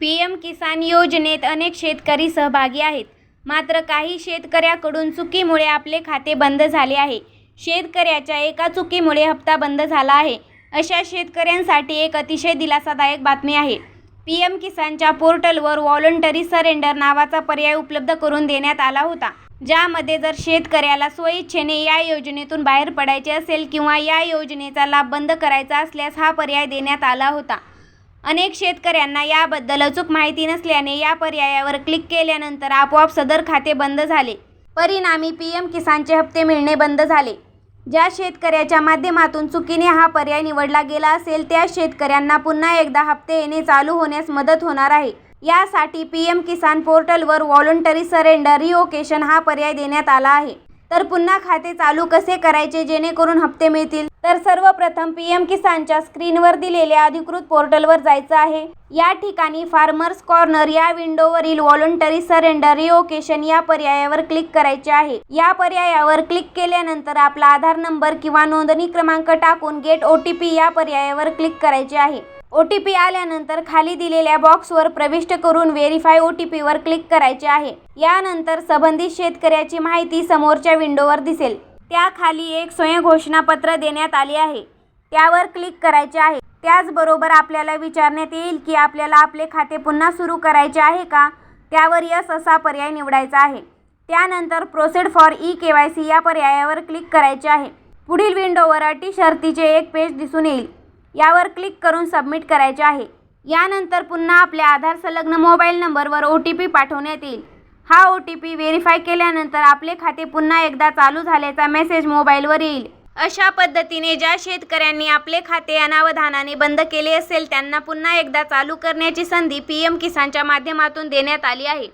PM किसान योजनेत अनेक शेतकरी सहभागी आहेत. मात्र काही शेतकऱ्यांकडून चुकीमुळे आपले खाते बंद झाले आहे. शेतकऱ्याच्या एका चुकीमुळे हप्ता बंद झाला आहे. अशा शेतकऱ्यांसाठी एक अतिशय दिलासादायक बातमी आहे. पी एम किसानच्या पोर्टलवर व्हॉलंटरी सरेंडर नावाचा पर्याय उपलब्ध करून देण्यात आला होता. ज्यामध्ये जर शेतकऱ्याला स्वइच्छेने या योजनेतून बाहेर पडायचे असेल किंवा या योजनेचा लाभ बंद करायचा असल्यास हा पर्याय देण्यात आला होता. अनेक शेतकऱ्यांना याबद्दल अचूक माहिती नसल्याने या पर्यायावर क्लिक केल्यानंतर आपोआप सदर खाते बंद झाले. परिणामी पी एम किसानचे हप्ते मिळणे बंद झाले. ज्या शेतकऱ्याच्या माध्यमातून चुकीने हा पर्याय निवडला गेला असेल त्या शेतकऱ्यांना पुन्हा एकदा हप्ते येणे चालू होण्यास मदत होणार आहे. यासाठी पी एम किसान पोर्टलवर व्हॉलंटरी सरेंडर रिओकेशन हा पर्याय देण्यात आला आहे. तर पुन्हा खाते चालू कसे करायचे जेणेकरून हप्ते मिळतील? तर सर्वप्रथम पीएम किसानच्या स्क्रीनवर दिलेल्या अधिकृत पोर्टलवर जायचं आहे. या ठिकाणी फार्मर्स कॉर्नर या विंडोवरील व्हॉलंटरी सरेंडर रिओकेशन या पर्यायावर क्लिक करायचे आहे. या पर्यायावर क्लिक केल्यानंतर आपला आधार नंबर किंवा नोंदणी क्रमांक टाकून गेट ओ टी पी या पर्यायावर क्लिक करायचे आहे. ओ टी पी आल्यानंतर खाली दिलेल्या बॉक्सवर प्रविष्ट करून व्हेरीफाय ओ टी पीवर क्लिक करायचे आहे. यानंतर संबंधित शेतकऱ्याची माहिती समोरच्या विंडोवर दिसेल. त्याखाली एक स्वयंघोषणापत्र देण्यात आले आहे. त्यावर क्लिक करायचे आहे. त्याचबरोबर आपल्याला विचारण्यात येईल की आपल्याला आपले खाते पुन्हा सुरू करायचे आहे का? त्यावर यस असा पर्याय निवडायचा आहे. त्यानंतर proceed for E K Y C या पर्यायावर क्लिक करायचे आहे. पुढील विंडोवर अटी शर्तीचे एक पेज दिसून येईल. यावर क्लिक करून सबमिट करायचे आहे. यानंतर पुन्हा आपल्या आधार संलग्न मोबाईल नंबरवर ओ टी पी पाठवण्यात येईल. हा ओ टी पी व्हेरीफाय केल्यानंतर आपले खाते पुन्हा एकदा चालू झाल्याचा मेसेज मोबाईलवर येईल. अशा पद्धतीने ज्या शेतकऱ्यांनी आपले खाते अनावधानाने बंद केले असेल त्यांना पुन्हा एकदा चालू करण्याची संधी पीएम किसानच्या माध्यमातून देण्यात आली आहे.